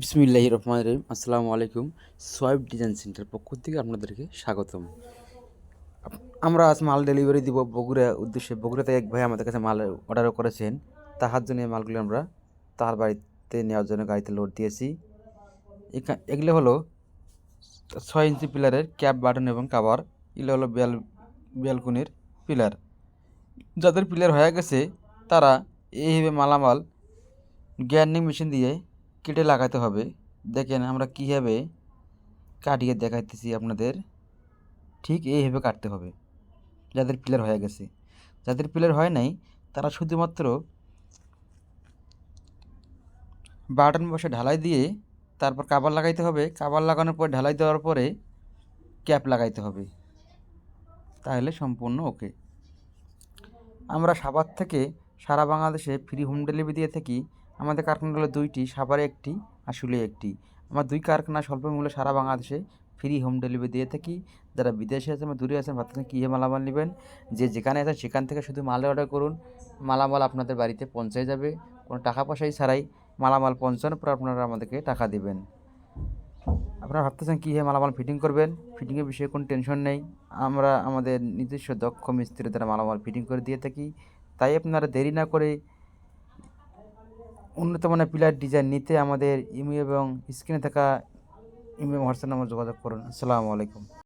বিসমিল্লাহ রহমান রহিম। আসসালামু আলাইকুম। সোয়েব ডিজাইন সেন্টার পক্ষ থেকে আপনাদেরকে স্বাগতম। আমরা আজ মাল ডেলিভারি দিব বগুড়া উদ্দেশ্যে। বগুড়াতে এক ভাই আমাদের কাছে মাল অর্ডার করেছেন। তাহার জন্য মালগুলো আমরা তার বাড়িতে নেওয়ার জন্য গাড়িতে লোড দিয়েছি। এগুলো হলো ছয় ইঞ্চি পিলারের ক্যাপ বাটন এবং কাভার। এগুলো হলো বেল বেলকুনির পিলার। যাদের পিলার হয়ে গেছে, তারা এইভাবে মালামাল গ্যান্ডিং মেশিন দিয়ে কেটে লাগাতে হবে। দেখেন আমরা কীভাবে কাটিয়ে দেখাইতেছি আপনাদের। ঠিক এইভাবে কাটতে হবে। যাদের পিলার হয়ে গেছে। যাদের পিলার হয় নাই, তারা শুধুমাত্র বাটন বসে ঢালাই দিয়ে তারপর কাবার লাগাইতে হবে। কাবার লাগানোর পর, ঢালাই দেওয়ার পরে ক্যাপ লাগাইতে হবে। তাহলে সম্পূর্ণ ওকে আমরা সাভার থেকে সারা বাংলাদেশে ফ্রি হোম ডেলিভারি দিয়ে থাকি। আমাদের কারখানা হলো দুইটি, সাভারে একটি আসলে একটি। আমার দুই কারখানা স্বল্প মূল্যে সারা বাংলাদেশে ফ্রি হোম ডেলিভারি দিয়ে থাকি। যারা বিদেশে আছেন বা দূরে আছেন ভাবতেছেন কী মালামাল নেবেন? যে যেখানে আছেন, সেখান থেকে শুধু মাল অর্ডার করুন। মালামাল আপনাদের বাড়িতে পৌঁছে যাবে। কোনো টাকা পয়সাই ছাড়াই মালামাল পৌঁছানোর পর আপনারা আমাদেরকে টাকা দেবেন। আপনারা ভাবতেছেন কী মালামাল ফিটিং করবেন? ফিটিংয়ের বিষয়ে কোনো টেনশন নেই। আমরা আমাদের নিজস্ব দক্ষ মিস্ত্রি দ্বারা মালামাল ফিটিং করে দিয়ে থাকি। তাই আপনারা দেরি না করে উন্নত মানের পিলার ডিজাইন নিতে আমাদের ইমেল এবং স্ক্রিনে থাকা ইমেল হোয়াটসঅ্যাপ নাম্বার যোগাযোগ করুন। আসসালামু আলাইকুম।